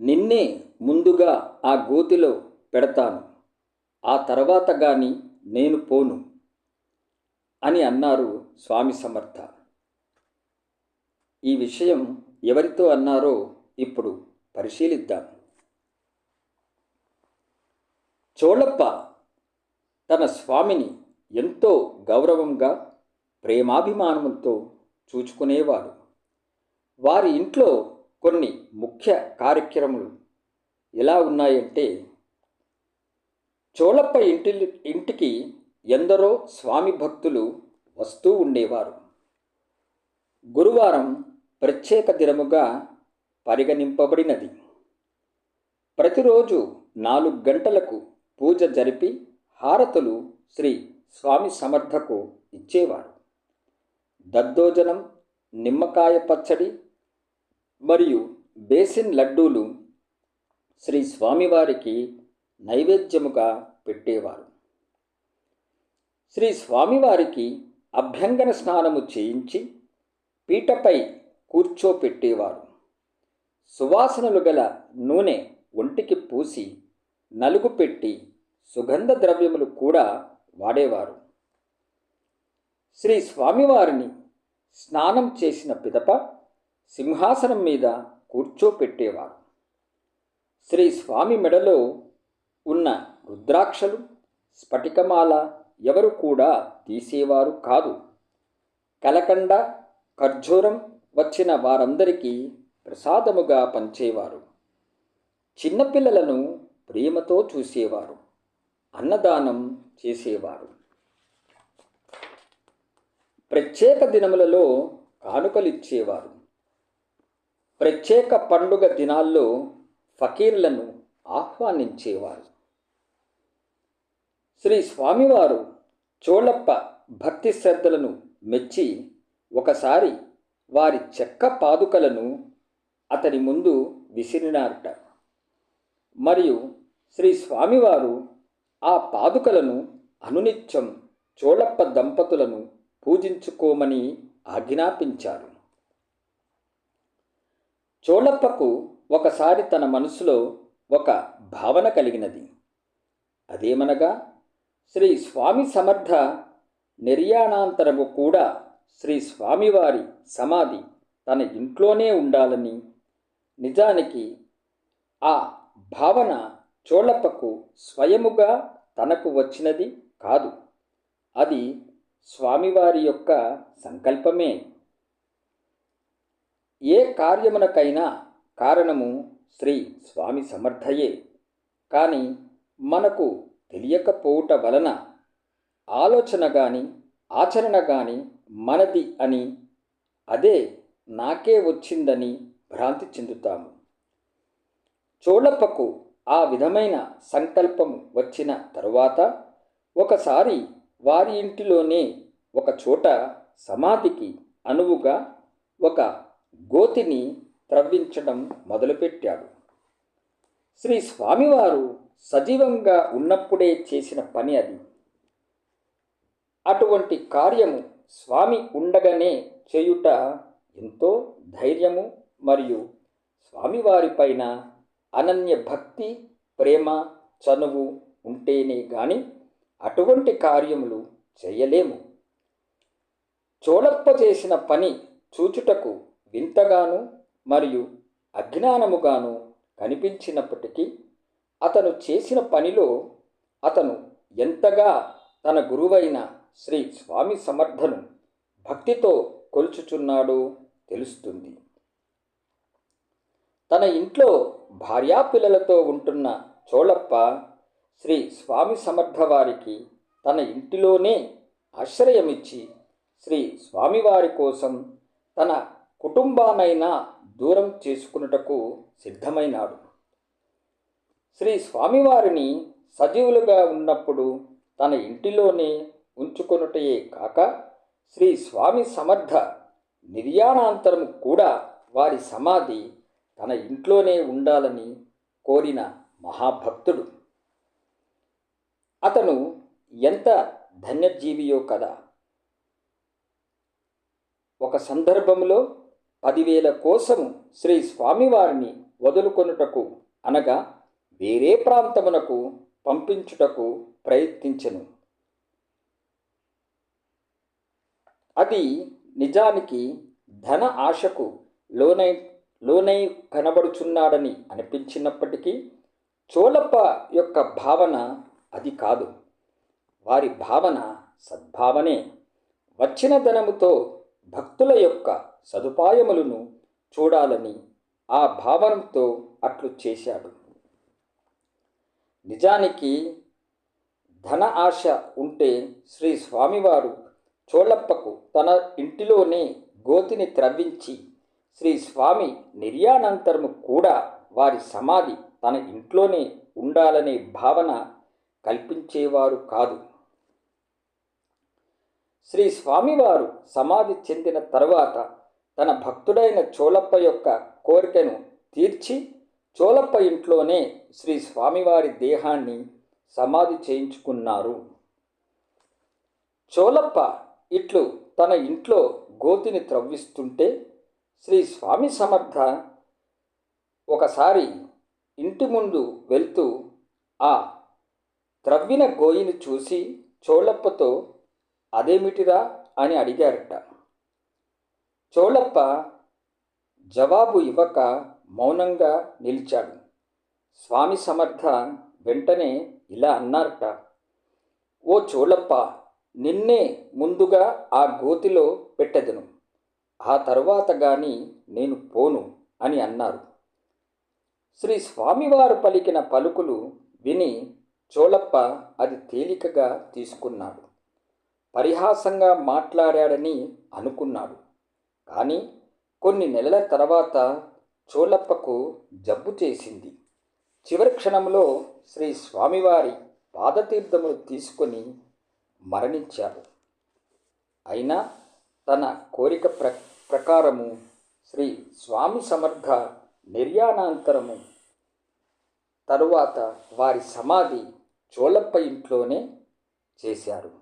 నిన్నే ముందుగా ఆ గోతిలో పెడతాను. ఆ తర్వాత గాని నేను పోను అని అన్నారు స్వామి సమర్థ. ఈ విషయం ఎవరితో అన్నారో ఇప్పుడు పరిశీలిద్దాం. చోళప్ప తన స్వామిని ఎంతో గౌరవంగా ప్రేమాభిమానములతో చూచుకునేవాడు. వారి ఇంట్లో కొన్ని ముఖ్య కార్యక్రమాలు ఎలా ఉన్నాయంటే చోళప్ప ఇంటి ఇంటికి ఎందరో స్వామి భక్తులు వస్తూ ఉండేవారు. గురువారం ప్రత్యేక దినముగా పరిగణింపబడినది. ప్రతిరోజు నాలుగు గంటలకు పూజ జరిపి హారతులు శ్రీ స్వామి సమర్థకు ఇచ్చేవారు. దద్దోజనం నిమ్మకాయ పచ్చడి మరియు బేసిన్ లడ్డూలు శ్రీ స్వామివారికి నైవేద్యముగా పెట్టేవారు. శ్రీ స్వామివారికి అభ్యంగన స్నానము చేయించి పీటపై కూర్చోపెట్టేవారు. సువాసనలు గల నూనె ఒంటికి పూసి నలుగు పెట్టి సుగంధ ద్రవ్యములు కూడా వాడేవారు. శ్రీ స్వామివారిని స్నానం చేసిన పిదప సింహాసనం మీద కూర్చోపెట్టేవారు. శ్రీ స్వామి మెడలో ఉన్న రుద్రాక్షలు స్ఫటికమాల ఎవరు కూడా తీసేవారు కాదు. కలకండ ఖర్జూరం వచ్చిన వారందరికీ ప్రసాదముగా పంచేవారు. చిన్నపిల్లలను ప్రేమతో చూసేవారు. అన్నదానం చేసేవారు. ప్రత్యేక దినములలో కానుకలిచ్చేవారు. ప్రత్యేక పండుగ దినాల్లో ఫకీర్లను ఆహ్వానించేవారు. శ్రీ స్వామివారు చోళప్ప భక్తి శ్రద్ధలను మెచ్చి ఒకసారి వారి చెక్క పాదుకలను అతని ముందు విసిరినారట. మరియు శ్రీ స్వామివారు ఆ పాదుకలను అనునిత్యం చోళప్ప దంపతులను పూజించుకోమని ఆజ్ఞాపించారు. చోళప్పకు ఒకసారి తన మనసులో ఒక భావన కలిగినది. అదేమనగా శ్రీ స్వామి సమర్థ నిర్యాణాంతరము కూడా శ్రీ స్వామివారి సమాధి తన ఇంట్లోనే ఉండాలని నిజానికి ఆ భావన చోళప్పకు స్వయముగా తనకు వచ్చినది కాదు. అది స్వామివారి యొక్క సంకల్పమే. ఏ కార్యమునకైనా కారణము శ్రీ స్వామి సమర్థయే. కానీ మనకు తెలియకపోవుట వలన ఆలోచన కానీ ఆచరణ కానీ మనది అని అదే నాకే వచ్చిందని భ్రాంతి చెందుతాము. చోళప్పకు ఆ విధమైన సంకల్పము వచ్చిన తరువాత ఒకసారి వారి ఇంటిలోనే ఒక చోట సమాధికి అనువుగా ఒక గోతిని త్రవ్వించడం మొదలుపెట్టాడు. శ్రీ స్వామివారు సజీవంగా ఉన్నప్పుడే చేసిన పని అది. అటువంటి కార్యము స్వామి ఉండగానే చేయుట ఎంతో ధైర్యము మరియు స్వామివారిపైన అనన్య భక్తి ప్రేమ చనువు ఉంటేనే గాని అటువంటి కార్యములు చేయలేము. చోళప్ప చేసిన పని చూచుటకు వింతగాను మరియు అజ్ఞానముగాను కనిపించినప్పటికీ అతను చేసిన పనిలో అతను ఎంతగా తన గురువైన శ్రీ స్వామి సమర్థను భక్తితో కొలుచుచున్నాడో తెలుస్తుంది. తన ఇంట్లో భార్యాపిల్లలతో ఉంటున్న చోళప్ప శ్రీ స్వామి సమర్థ వారికి తన ఇంటిలోనే ఆశ్రయమిచ్చి శ్రీ స్వామివారి కోసం తన కుటుంబానైనా దూరం చేసుకున్నటకు సిద్ధమైనాడు. శ్రీ స్వామివారిని సజీవులుగా ఉన్నప్పుడు తన ఇంటిలోనే ఉంచుకొనుటయే కాక శ్రీ స్వామి సమర్థ నిర్యాణాంతరం కూడా వారి సమాధి తన ఇంట్లోనే ఉండాలని కోరిన మహాభక్తుడు. అతను ఎంత ధన్యజీవియో కదా. ఒక సందర్భంలో పదివేల కోసము శ్రీ స్వామివారిని వదులుకొనుటకు అనగా వేరే ప్రాంతమునకు పంపించుటకు ప్రయత్నించెను. అది నిజానికి ధన ఆశకు లోనై లోనై కనబడుచున్నాడని అనిపించినప్పటికీ చోళప్ప యొక్క భావన అది కాదు. వారి భావన సద్భావనే. వచ్చిన ధనముతో భక్తుల యొక్క సదుపాయములను చూడాలని ఆ భావనతో అట్లు చేశాడు. నిజానికి ధన ఆశ ఉంటే శ్రీ స్వామివారు చోళప్పకు తన ఇంటిలోనే గోతిని త్రవ్వించి శ్రీ స్వామి నిర్యాణాంతరము కూడా వారి సమాధి తన ఇంట్లోనే ఉండాలనే భావన కల్పించేవారు కాదు. శ్రీ స్వామివారు సమాధి చెందిన తరువాత తన భక్తుడైన చోళప్ప యొక్క కోరికను తీర్చి చోళప్ప ఇంట్లోనే శ్రీ స్వామివారి దేహాన్ని సమాధి చేయించుకున్నారు. చోళప్ప ఇట్లు తన ఇంట్లో గోతిని త్రవ్విస్తుంటే శ్రీ స్వామి సమర్థ ఒకసారి ఇంటి ముందు వెళ్తూ ఆ త్రవ్విన గోయిని చూసి చోళప్పతో అదేమిటిరా? అని అడిగారట. చోళప్ప జవాబు ఇవ్వక మౌనంగా నిలిచాడు. స్వామి సమర్థ వెంటనే ఇలా అన్నారట ఓ చోళప్ప నిన్నే ముందుగా ఆ గోతిలో పెట్టెదను. ఆ తరువాత గాని నేను పోను అని అన్నారు. శ్రీ స్వామివారు పలికిన పలుకులు విని చోళప్ప అది తేలికగా తీసుకున్నాడు. పరిహాసంగా మాట్లాడాడని అనుకున్నాడు. కానీ కొన్ని నెలల తర్వాత చోళప్పకు జబ్బు చేసింది. చివరి క్షణంలో శ్రీ స్వామివారి పాదతీర్థములు తీసుకొని మరణించారు. అయినా తన కోరిక ప్ర ప్రకారము శ్రీ స్వామి సమర్థ నిర్యాణాంతరము తరువాత వారి సమాధి చోళప్ప ఇంట్లోనే చేశారు.